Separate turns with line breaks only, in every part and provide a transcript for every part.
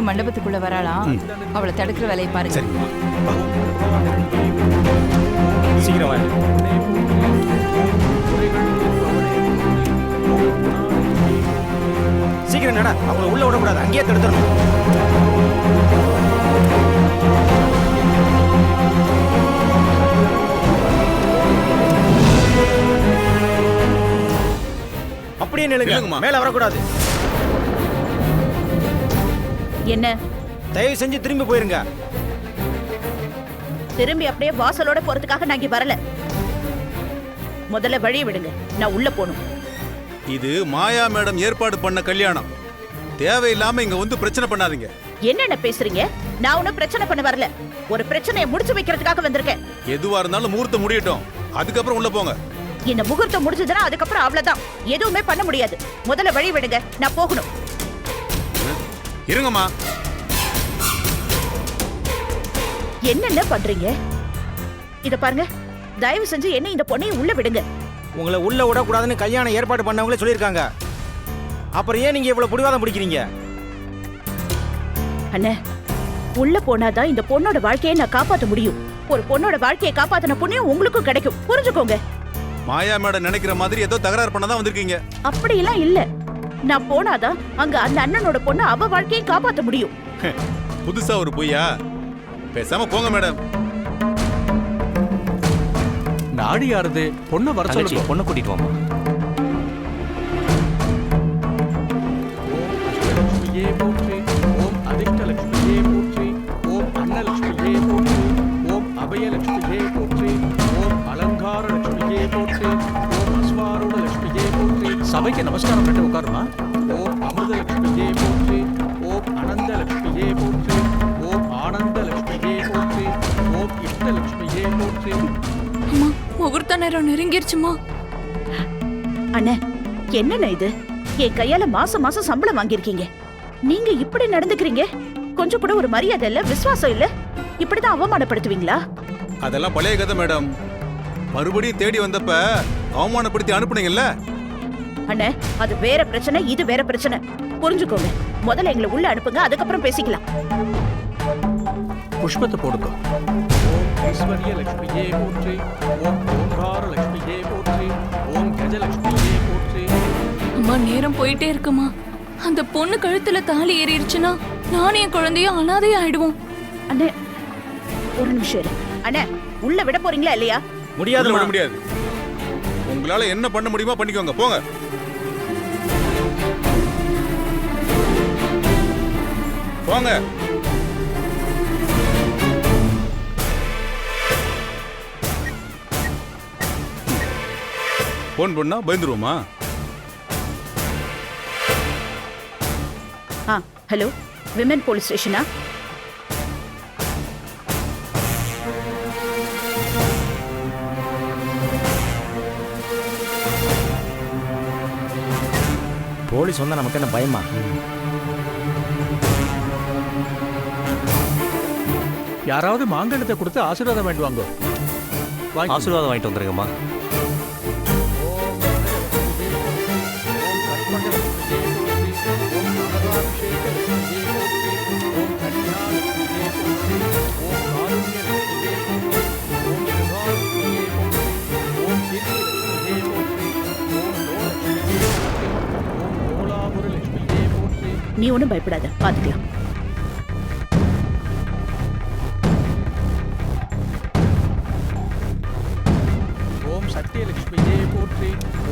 பொன்னி மண்டபத்துக்குள்ள வராளாம் அவளை தடுக்கிற வேலையை பாருங்க.
சீக்கிரம் சீக்கிரம் நட அவங்கள உள்ள விடக்கூடாது. அங்கேயே தடுத்துடணும். அப்படியே நில்லுங்க.
நில்லுங்கம்மா.
மேல வரக்கூடாது.
என்ன?
தயவு செஞ்சு திரும்பி போயிருங்க.
திரும்பி அப்படியே வாசலோட போறதுக்காக நான் இங்க வரல. முதல்ல வழி விடுங்க. நான் உள்ள போகணும்.
இது மாயா மேடம் ஏற்பாடு பண்ண கல்யாணம். தேவையில்லாம இங்க வந்து பிரச்சனை பண்ணாதீங்க.
என்னென்ன பேசுறீங்க? நான் ஒன்னும் பிரச்சனை பண்ண வரல. ஒரு பிரச்சனையை முடிச்சு வைக்கிறதுக்காக வந்திருக்கேன்.
எதுவா இருந்தாலும் முகூர்த்தம் முடியட்டும். அதுக்கப்புறம் உள்ள போங்க.
இந்த முகூர்த்தம் முடிஞ்சதுன்னா அதுக்கப்புறம் அவ்வளவுதான். எதுவுமே பண்ண முடியாது. முதல்ல வழி விடுங்க. நான் போகணும்.
இருங்கம்மா.
என்னென்ன பண்றீங்க? இத பாருங்க. தயவு செஞ்சு என்ன இந்த பொண்ணையும் உள்ள விடுங்க.
உங்களை உள்ள விடக்கூடாதுன்னு கல்யாணம் ஏற்பாடு பண்ணவங்களே சொல்லியிருக்காங்க. அப்புறம் ஏன் நீங்க இவ்வளவு பிடிவாதம் பிடிக்கிறீங்க?
அண்ணே உள்ள போனாதான் இந்த பொண்ணோட வாழ்க்கையை நான் காப்பாத்த முடியும். ஒரு பொண்ணோட வாழ்க்கையை காப்பாத்தின புண்ணியம் உங்களுக்கும் கிடைக்கும். புரிஞ்சுக்கோங்க.
மாயா மேடம் நினைக்கிற மாதிரி ஏதோ தகராறு பண்ண தான் வந்திருக்கீங்க.
அப்படியெல்லாம் இல்ல. நான் போனாதான் அங்க அந்த அண்ணனோட பொண்ணு அவ வாழ்க்கையை காப்பாத்த முடியும்.
புதுசா ஒரு பொய்யா? பேசாம போங்க மேடம்.
நாடி யாருது? பொண்ணை வர சொல்லுங்க.
பொண்ணை கூட்டிட்டு வாமா
சபைக்கு நமஸ்காரம் பண்ணிட்டு உட்காருமா? ஓம் அமிர்த லட்சுமியே போற்றி ஓம் அனந்த லட்சுமியே போற்றி ஓம் ஆனந்த லட்சுமியே போற்றி ஓம் இஷ்ட லட்சுமியே போற்றி.
அம்மா முகூர்த்த நேரம் நெருங்கிருச்சுமா?
அண்ணே என்னண்ணே இது? என் கையால மாசம் மாசம் சம்பளம் வாங்கியிருக்கீங்க. நீங்க இப்படி நடந்துக்கிறீங்க? கொஞ்சம் கூட ஒரு மரியாதை இல்ல விசுவாசம் இல்ல? இப்படிதான் அவமானப்படுத்துவீங்களா?
அதெல்லாம் பழைய கதை மேடம். மறுபடியும் தேடி வந்தப்ப அவமானப்படுத்தி அனுப்புனீங்கல்ல?
அண்ணே அது வேற பிரச்சனை இது வேற பிரச்சனை. புரிஞ்சுக்கோங்க. முதல்ல எங்களை உள்ள அனுப்புங்க அதுக்கப்புறம் பேசிக்கலாம்.
புஷ்பத்தை போடுங்க. ஓம் ஐஸ்வர்ய லட்சுமியே போற்றி. ஓம் ஓங்கார லட்சுமியே போற்றி. ஓம் கஜலட்சுமியே போற்றி.
அம்மா நேரம் போயிட்டே இருக்குமா? அந்த பொண்ணு கழுத்துல தாலி ஏறிடுச்சுன்னா நானும் என் குழந்தையும் அனாதை ஆயிடுவோம்.
அண்ணே ஒரு நிமிஷம் இரு. அண்ணே உள்ள விட போறீங்களா இல்லையா?
முடியாது
முடியாது. உங்களால என்ன பண்ண முடியுமோ பண்ணிக்கோங்க. போங்க. போங்க போன் பண்ணா பயந்துருவோமா?
ஆ ஹலோ விமன் போலீஸ் ஸ்டேஷனா?
போலீஸ் வந்தா நமக்கு என்ன பயமா?
யாராவது மாங்கல்யத்தை கொடுத்து ஆசீர்வாதம் வேண்டுவாங்க வாங்கி.
ஆசீர்வாதம் வாங்கிட்டு வந்துருங்கம்மா.
நீ ஒன்றும் பயப்படாத. பாத்துக்கலாம்.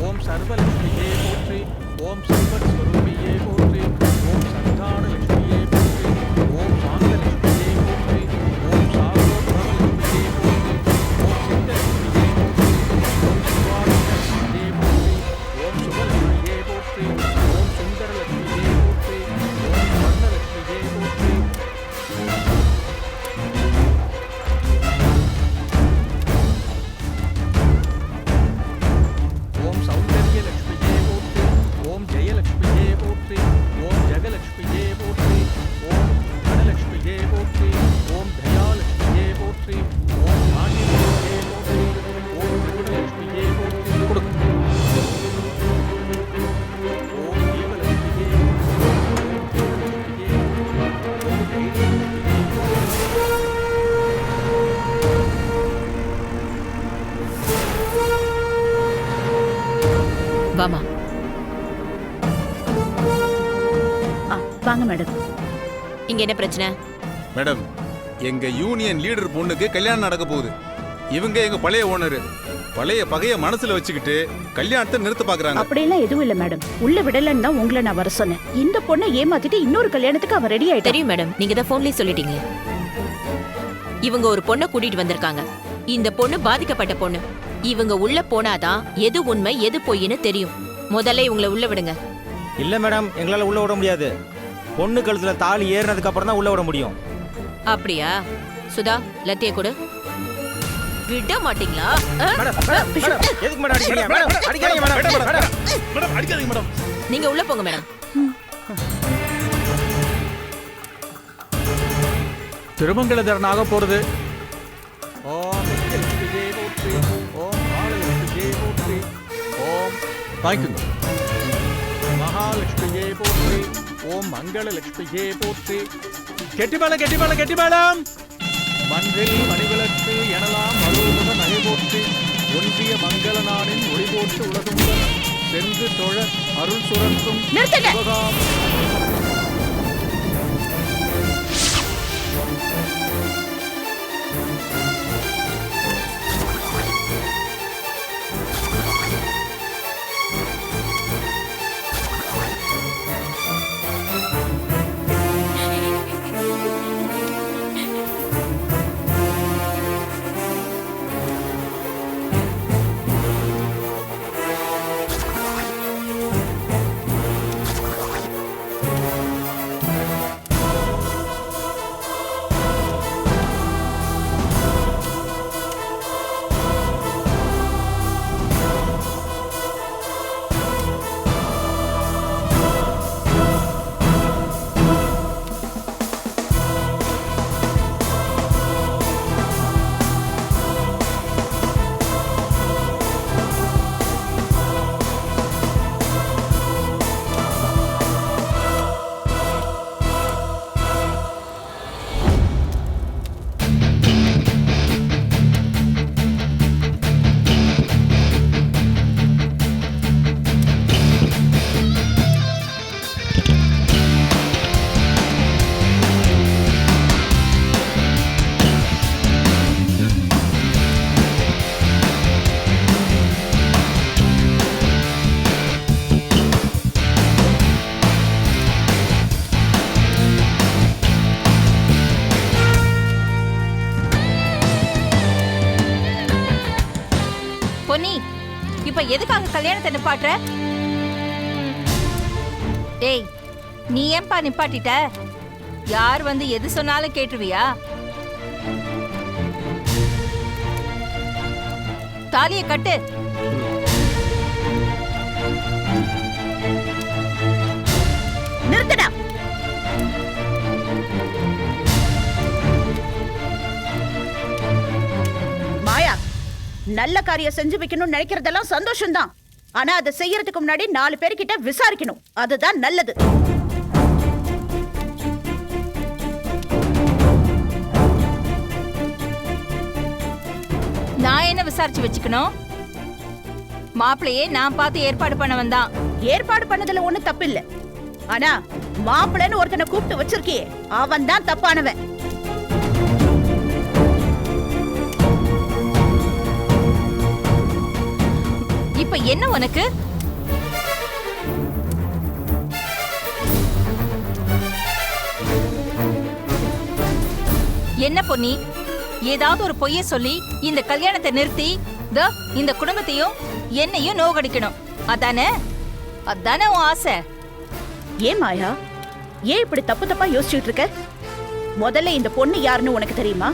ஓம் சர்வலட்சுமியே போற்றி ஓம் சர்வஸ்வரூபியே போற்றி ஓம் சந்தான
இங்க என்ன பிரச்சனை?
மேடம் எங்க யூனியன் லீடர் பொண்ணுக்கு கல்யாணம் நடக்க போகுது. இவங்க எங்க பழைய ஓனர் பழைய பகைய மனசுல வச்சுக்கிட்டு கல்யாணத்தை நிறுத்த பாக்குறாங்க.
அப்படியெல்லாம் எதுவும் இல்ல மேடம். உள்ள விடலன்னு தான் உங்களை நான் வர சொன்னேன். இந்த பொண்ணை ஏமாத்திட்டு இன்னொரு கல்யாணத்துக்கு அவ ரெடி ஆயிட்டா?
தெரியும் மேடம். நீங்க தான் போன்லயே சொல்லிட்டீங்க. இவங்க ஒரு பொண்ணை கூட்டிட்டு வந்திருக்காங்க. இந்த பொண்ணு பாதிக்கப்பட்ட பொண்ணு. இவங்க உள்ள போனாதான் எது உண்மை எது பொய்ன்னு தெரியும். முதல்ல இவங்களை உள்ள விடுங்க.
இல்ல மேடம் எங்களால உள்ள விட முடியாது. பொண்ணு கழுத்துல தாலி ஏறினதுக்கு அப்புறம் தான் உள்ள விட முடியும்.
அப்படியா? சுதா லத்திய கொடு. விட மாட்டீங்களா?
எதுக்கு மேடம் அடிக்கிறீங்க? மேடம் அடிக்காதீங்க மேடம் மேடம்
மேடம் அடிக்காதீங்க மேடம்.
நீங்க உள்ள போங்க மேடம்.
திருமங்கலதரனாக போறது. ஓம் நித்யலட்சுமியே காலலட்சுமியே போற்றி. ஓம் வாங்கிக்கோங்க மகாலட்சுமியே போற்றி. போற்றி கெட்டிமேளம் கெட்டிமேளம் கெட்டிமேளம் மன்றில் மணிவிளக்கு எனலாம் அருள்முக நகை போற்றி. ஒன்றிய மங்கள நாளின் ஒளி போட்டு உலகம் சென்று தொழ அருள் சுரக்கும்
நிப்பாட்டுற? டேய் நீ ஏன்பா நிப்பாட்டிட்ட? யார் வந்து எது சொன்னாலும் கேட்டுருவியா? தாலியை கட்டு.
நிறுத்தடா. மாயா நல்ல காரியம் செஞ்சு வைக்கணும்னு நினைக்கிறதெல்லாம் சந்தோஷம்தான். ஆனா அதை செய்யறதுக்கு முன்னாடி நாலு பேர்கிட்ட விசாரிக்கணும். அதுதான் நல்லது.
நான் என்ன விசாரிச்சு வச்சுக்கணும்? மாப்பிளையே நான் பார்த்து ஏற்பாடு பண்ண வந்தான்
ஏற்பாடு பண்ணதுல ஒண்ணு தப்பு இல்ல ஆனா மாப்பிள்ளைன்னு ஒருத்தனை கூப்பிட்டு வச்சிருக்கியே அவன் தான் தப்பானவன்.
இப்ப என்ன உனக்கு? என்ன பொன்னி? ஏதாவது ஒரு பொய்ய சொல்லி இந்த கல்யாணத்தை நிறுத்தி இந்த குடும்பத்தையும் என்னையும் நோகடிக்கணும். அதானே? அதானே உன் ஆசை?
ஏன் மாயா? ஏன் இப்படி தப்பு தப்பா யோசிச்சுட்டு இருக்க? முதல்ல இந்த பொண்ணு யாருன்னு உனக்கு தெரியுமா?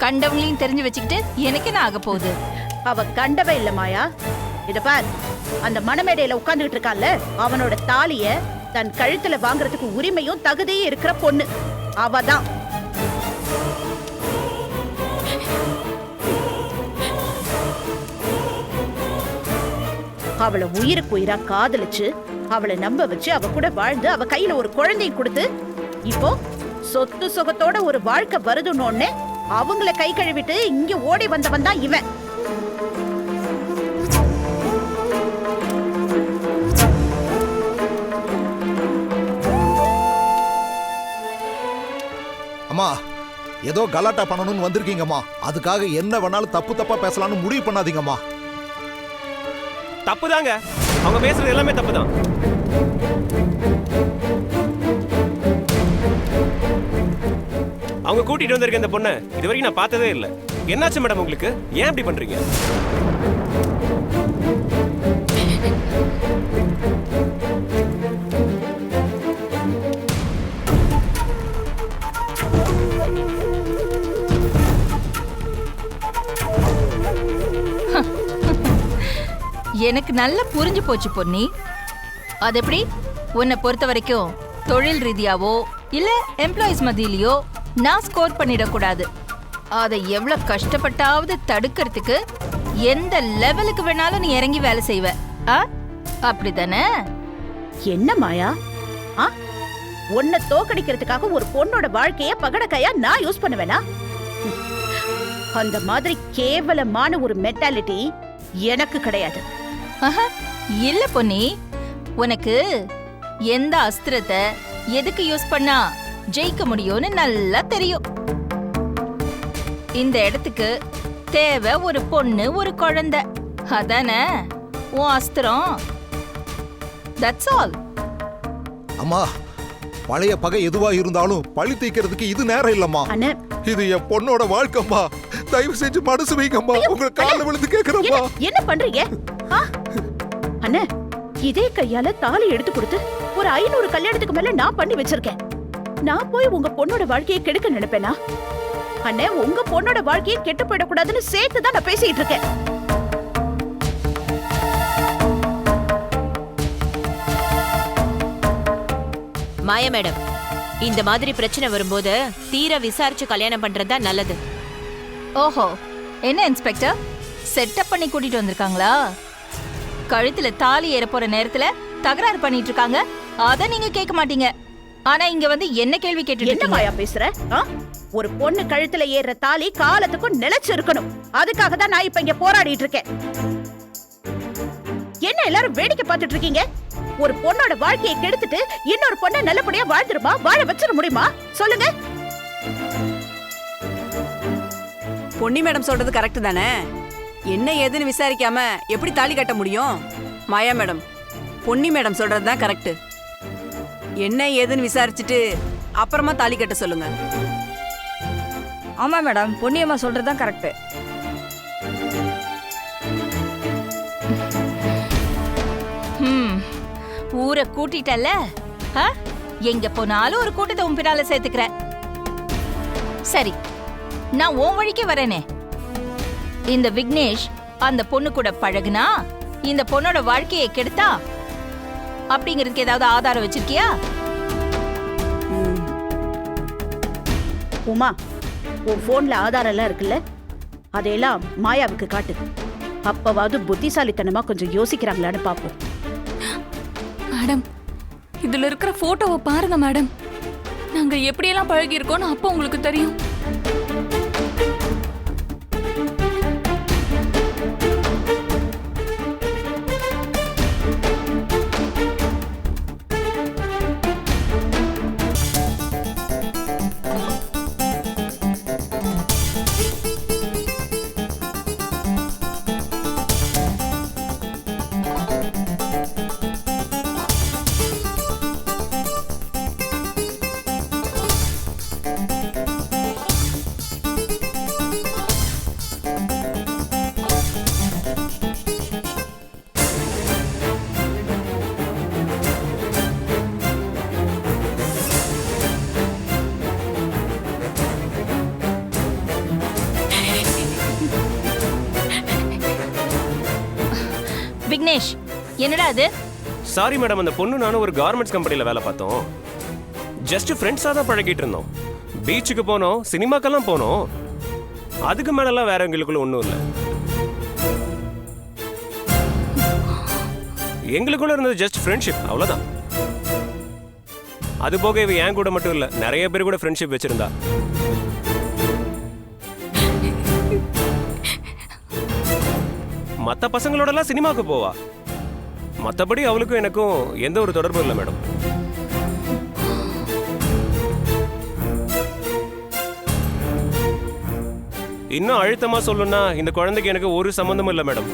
கண்டவங்களையும் தெரிஞ்சு வச்சுக்கிட்டு எனக்கு என்ன ஆக போகுது?
அவ கண்டவ இல்ல மாயா. இத பார். அந்த மணமேடையில உட்கார்ந்துகிட்டு இருக்கான்ல அவனோட தாலிய தன் கழுத்துல வாங்குறதுக்கு உரிமையும் தகுதியும் இருக்கிற பொண்ணு. அவதான். அவளை உயிருக்கு உயிரா காதலிச்சு அவளை நம்ப வச்சு அவ கூட வாழ்ந்து அவ கையில ஒரு குழந்தையை கொடுத்து இப்போ சொத்து சுகத்தோட ஒரு வாழ்க்கை வருதுன்னு அவங்கள கை கழுவிட்டு இங்க ஓடி வந்தவன் தான் இவன்.
அம்மா ஏதோ கலாட்டா பண்ணணும்னு வந்திருக்கீங்கம்மா. அதுக்காக என்ன வேணாலும் தப்பு தப்பா பேசலாம்னு முடிவு பண்ணாதீங்கம்மா.
தப்பு தாங்க அவங்க பேசுறது எல்லாமே தப்பு அவங்க கூட்டிட்டு வந்திருக்க இந்த பொண்ணை இது வரைக்கும் நான் பார்த்ததே இல்லை. என்னாச்சு மேடம் உங்களுக்கு? ஏன் அப்படி பண்றீங்க?
எனக்கு நல்லா புரிஞ்சு போச்சு பொன்னி. அது எப்படி உன்னை பொறுத்த வரைக்கும் தொழில் ரீதியாவோ இல்ல எம்ப்ளாயிஸ் மத்தியிலயோ நான் ஸ்கோர் பண்ணிடக்கூடாது. அதை எவ்வளவு கஷ்டப்பட்டாவது தடுக்கிறதுக்கு எந்த லெவலுக்கு வேணாலும் நீ இறங்கி வேலை செய்வ. ஆ? அப்படிதானே
என்ன மாயா? ஆ? உன்னை தோக்கடிக்கிறதுக்காக ஒரு பொண்ணோட வாழ்க்கைய பகடக்கையா நான் யூஸ் பண்ணுவேனா. அந்த மாதிரி கேவலமான ஒரு மென்டாலிட்டி எனக்கு கிடையாது.
இல்ல பொன்னி. உனக்கு எந்த அஸ்திரத்தை எதுக்கு யூஸ் பண்ணா? ஜெயிக்க முடியும்னு நல்லா தெரியும். இந்த இடத்துக்கு தேவை ஒரு பொண்ணு ஒரு குழந்தை. அதானே? உன் அஸ்திரம். தட்ஸ் ஆல்
அம்மா பழைய பகை எதுவா இருந்தாலும் பழி தீக்கிறதுக்கு இது நேரம் இல்லம்மா.
அண்ணே.
இது என் பொண்ணோட வாழ்க்கைம்மா. தயவு செஞ்சு மனசு வைங்கம்மா. உங்க காலில் விழுந்து கேக்குறம்மா
என்ன பண்றீங்க? அண்ணே இதே கையால தாலி எடுத்து கொடுத்து ஒரு ஐநூறு கல்யாணத்துக்கு மேல நான் பண்ணி வச்சிருக்கேன். நான் போய் உங்க பொண்ணோட வாழ்க்கையை கெடுக்க நினைப்பேனா? அண்ணே உங்க பொண்ணோட வாழ்க்கையை கெட்டு போயிடக்கூடாதுன்னு சேர்த்து தான் நான் பேசிட்டு இருக்கேன்.
மாயா மேடம் இந்த மாதிரி பிரச்சனை வரும்போது தீர விசாரிச்சு கல்யாணம் பண்றது தான் நல்லது.
ஓஹோ என்ன இன்ஸ்பெக்டர்? செட்டப் பண்ணி கூட்டிட்டு வந்திருக்காங்களா? கழுத்துல தாலி ஏற போற நேரத்துல தகராறு பண்ணிட்டு இருக்காங்க. அத நீங்க கேட்க மாட்டீங்க. ஆனா இங்க வந்து என்ன கேள்வி கேட்டுட்டு
என்ன மாயா பேசுற? ஆ? ஒரு பொண்ணு கழுத்துல ஏறுற தாலி காலத்துக்கும் நிலைச்சு இருக்கணும் அதுக்காக தான் நான் இப்ப இங்க போராடிட்டு இருக்கேன். என்ன எல்லாரும் வேடிக்கை பார்த்துட்டு இருக்கீங்க? ஒரு பொண்ணோட வாழ்க்கையை கெடுத்துட்டு இன்னொரு பொண்ணை நல்லபடியா வாழ்ந்துருமா? வாழ வச்சிட முடியுமா? சொல்லுங்க.
பொன்னி மேடம் சொல்றது கரெக்ட் தானே? என்ன ஏதுன்னு விசாரிக்காம எப்படி தாலி கட்ட முடியும்? மாயா மேடம் பொன்னி மேடம் சொல்றது தான் கரெக்ட் என்ன ஏதுன்னு விசாரிச்சுட்டு அப்புறமா தாலி கட்ட சொல்லுங்க.
ஆமா மேடம் பொன்னியம்மா சொல்றது தான் கரெக்ட்
ஹம், ஊரை கூட்டிட்டல்ல? ஆ? எங்க போனாலும் ஒரு கூட்டத்தை உன் பின்னால சேர்த்துக்கிற. சரி நான் உன் வழிக்கே வரேனே. இந்த விக்னேஷ் அந்த பொண்ணு கூட பழகுனா இந்த பொண்ணோட வாழ்க்கையை கெடுத்தா அப்படிங்கிறதுக்கு ஏதாவது ஆதாரம் வச்சிருக்கியா?
உமா உன் போன்ல ஆதாரம் எல்லாம் இருக்குல்ல? அதையெல்லாம் மாயாவுக்கு காட்டு. அப்பவாவது புத்திசாலித்தனமா கொஞ்சம் யோசிக்கிறாங்களான்னு பாப்போம்.
மேடம் இதுல இருக்கிற போட்டோவை பாருங்க மேடம். நாங்க எப்படியெல்லாம் பழகி இருக்கோம்னு அப்போ உங்களுக்கு தெரியும்.
விக்னேஷ் என்னடா அது?
சாரி மேடம் அந்த பொண்ணு நானும் ஒரு கார்மெண்ட்ஸ் கம்பெனியில் வேலை பார்த்தோம். ஜஸ்ட் ஃப்ரெண்ட்ஸாக தான் பழகிட்டு இருந்தோம். பீச்சுக்கு போனோம் சினிமாக்கெல்லாம் போனோம். அதுக்கு மேலெல்லாம் வேற எங்களுக்குள்ள ஒன்றும் இல்லை. எங்களுக்குள்ள இருந்தது ஜஸ்ட் ஃப்ரெண்ட்ஷிப் அவ்வளோதான் அது போக இவ என் கூட மட்டும் இல்லை நிறைய பேர் கூட ஃப்ரெண்ட்ஷிப் வச்சிருந்தா. மற்ற பசங்களோடலாம் சினிமாவுக்கு போவா. மற்றபடி அவளுக்கும் எனக்கும் எந்த ஒரு தொடர்பும் இல்லை மேடம். இன்னும் அழுத்தமாக சொல்லணும்னா இந்த குழந்தைக்கு எனக்கு ஒரு சம்மந்தமும் இல்லை மேடம்.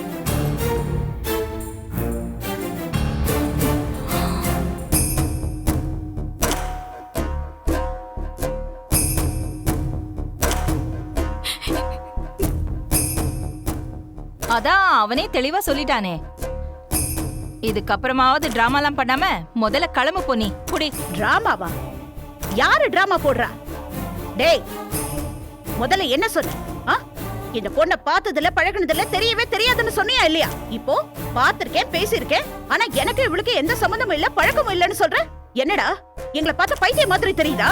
அதான் அவனே தெளிவா சொல்லிட்டானே. இதுக்கப்புறமாவது டிராமாலாம் பண்ணாம முதல்ல கிளம்பு போனி குடி.
டிராமாவா? யாரு டிராமா போடுறா? டேய் முதல்ல என்ன சொன்ன? ஆ? இந்த பொண்ணை பார்த்ததுல பழகுனதுல தெரியவே தெரியாதுன்னு சொன்னியா இல்லையா? இப்போ பார்த்திருக்கேன் பேசியிருக்கேன் ஆனா எனக்கு இவளுக்கு எந்த சம்மந்தமும் இல்ல பழக்கமும் இல்லைன்னு சொல்ற? என்னடா? எங்களை பார்த்த பைத்திய மாதிரி தெரியுதா?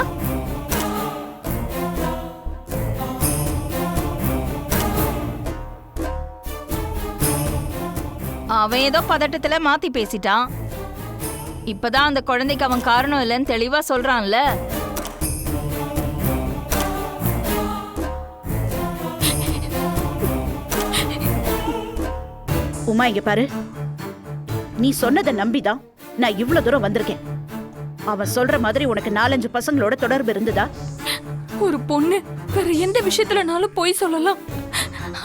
அவன் ஏதோ பதட்டத்துல மாத்தி பேசிட்டான். இப்பதான் அந்த குழந்தைக்கு அவன் காரணம் இல்லைன்னு தெளிவா சொல்றான்ல.
உமா இங்க பாரு. நீ சொன்னதை நம்பிதான் நான் இவ்ளோ தூரம் வந்திருக்கேன். அவன் சொல்ற மாதிரி உனக்கு நாலஞ்சு பசங்களோட தொடர்பு இருந்ததா?
ஒரு பொண்ணு வேற எந்த விஷயத்துலனாலும் பொய் சொல்லலாம்.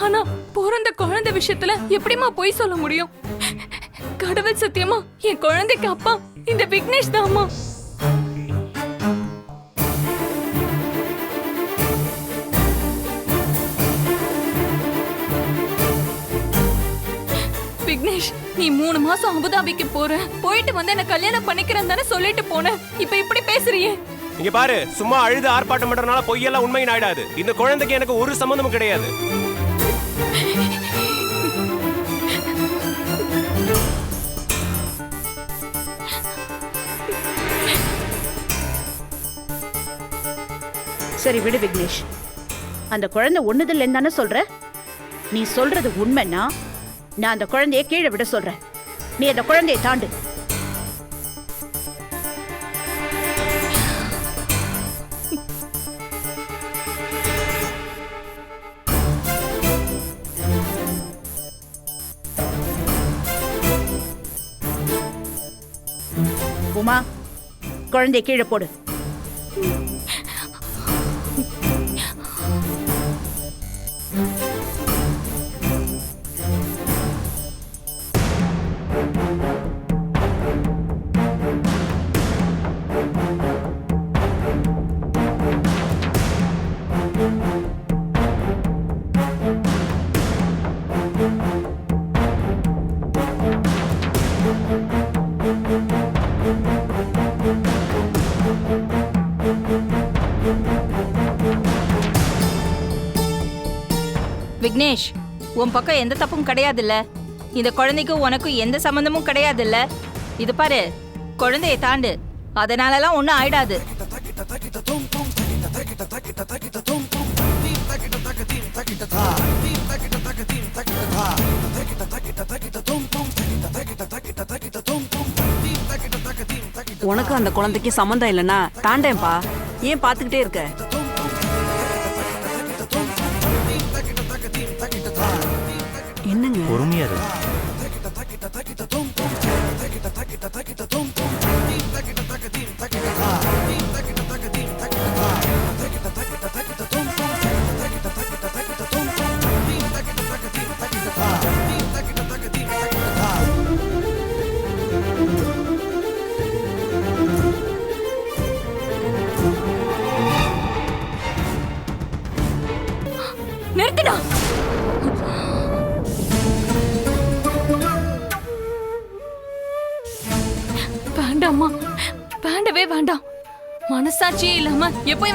ஆனா பிறந்த குழந்தை விஷயத்துல எப்படிம்மா பொய் சொல்ல முடியும்? கடவுள் சத்தியமா என் குழந்தைக்கு அப்பா இந்த விக்னேஷ் தாம்மா. விக்னேஷ் நீ மூணு மாசம் அபுதாபிக்கு போற. போயிட்டு வந்து என்ன கல்யாணம் பண்ணிக்கிறேன் தானே சொல்லிட்டு போன. இப்ப இப்படி பேசுறியே?
இங்க பாரு சும்மா அழுது ஆர்ப்பாட்டம் பண்றதுனால பொய்யெல்லாம் உண்மையின் ஆயிடாது இந்த குழந்தைக்கு எனக்கு ஒரு சம்மந்தமும் கிடையாது.
சரி விடு விக்னேஷ். அந்த குழந்தை ஒண்ணுதில்ல தானே சொல்ற? நீ சொல்றது உண்மைன்னா நான் அந்த குழந்தைய கீழே விட சொல்றேன். நீ அந்த குழந்தையை தாண்டு. உமா குழந்தைய கீழே போடு.
விக்னேஷ் உன் பக்கம் எந்த தப்பும் கிடையாதுல்ல. இந்த குழந்தைக்கும் உனக்கும் எந்த சம்மந்தமும் கிடையாதுல்ல. இது பாரு குழந்தையை தாண்டு. அதனாலலாம் ஒன்றும் ஆயிடாது.
உனக்கு அந்த குழந்தைக்கு சம்மந்தம் இல்லைன்னா தாண்டேன்பா ஏன் பார்த்துக்கிட்டே இருக்க?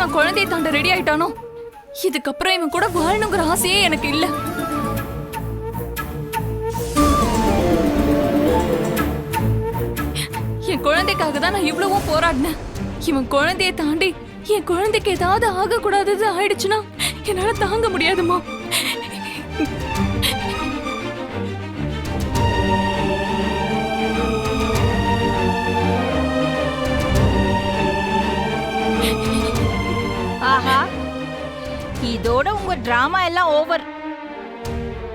நான் இவன் தாண்ட ரெடி ஆயிட்டானோ? இதுக்கப்புறம் இவன் கூட வாழணுங்கிற ஆசையே எனக்கு இல்ல. என் குழந்தைக்காக தான் நான் இவ்வளவும் போராடினேன். இவன் குழந்தையை தாண்டி என் குழந்தைக்கு ஏதாவது ஆகக்கூடாதது ஆயிடுச்சுன்னா என்னால தாங்க முடியாதுமா
ஆஹா. இதோட உங்க டிராமா எல்லாம் ஓவர்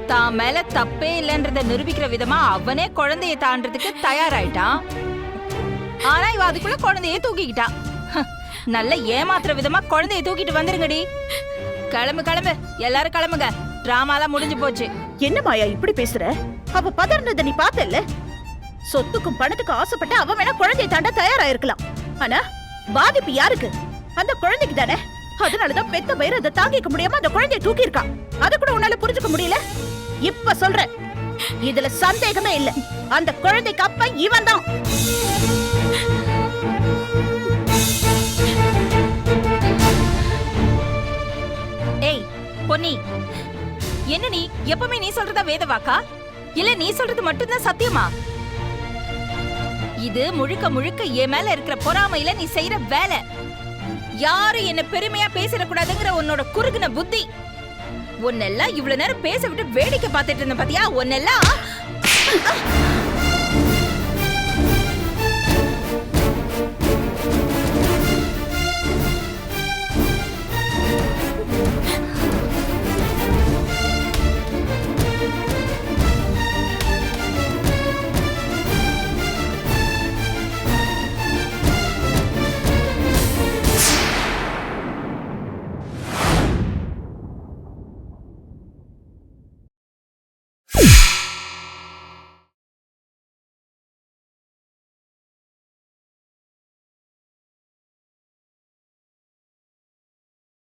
தான் மேல தப்பே இல்லைன்றத நிரூபிக்கிற விதமா அவனே குழந்தைய தாண்டறதுக்கு தயாராயிட்டான். ஆனா இவ அதுக்குள்ள குழந்தைய தூக்கிக்கிட்டா. நல்ல ஏமாத்துற விதமா குழந்தைய தூக்கிட்டு வந்துருங்கடி. கிளம்பு கிளம்பு. எல்லாரும் கிளம்புங்க. டிராமாலாம் முடிஞ்சு போச்சு.
என்ன மாயா இப்படி பேசுற? அவ பதறினத நீ பார்த்தல்ல? சொத்துக்கும் பணத்துக்கும் ஆசைப்பட்டு அவன் வேணா குழந்தையை தாண்ட தயாரா இருக்கலாம் ஆனா பாதிப்பு யாருக்கு? அந்த குழந்தைக்கு தானே அதனாலதான் பெத்த பயிர் அதை தாங்கிக்க முடியாம அந்த குழந்தைய தூக்கி இருக்கா அத கூட உன்னால புரிஞ்சுக்க முடியல? இப்ப சொல்றேன் இதுல சந்தேகமே இல்ல. அந்த குழந்தைக்கு அப்ப இவன் தான்
ஏய் பொன்னி. என்ன நீ? எப்பவுமே நீ சொல்றதா வேத வாக்கா? இல்ல நீ சொல்றது மட்டும்தான் சத்தியமா? இது முழுக்க முழுக்க என் மேல இருக்கிற பொறாமையில நீ செய்யற வேலை. யாரும் என்ன பெருமையா பேசிடக்கூடாதுங்கிற உன்னோட குறுகின புத்தி. உன்னெல்லாம் இவ்வளவு நேரம் பேச விட்டு வேடிக்கை பார்த்துட்டு இருந்த பாத்தியா? உன்னெல்லாம்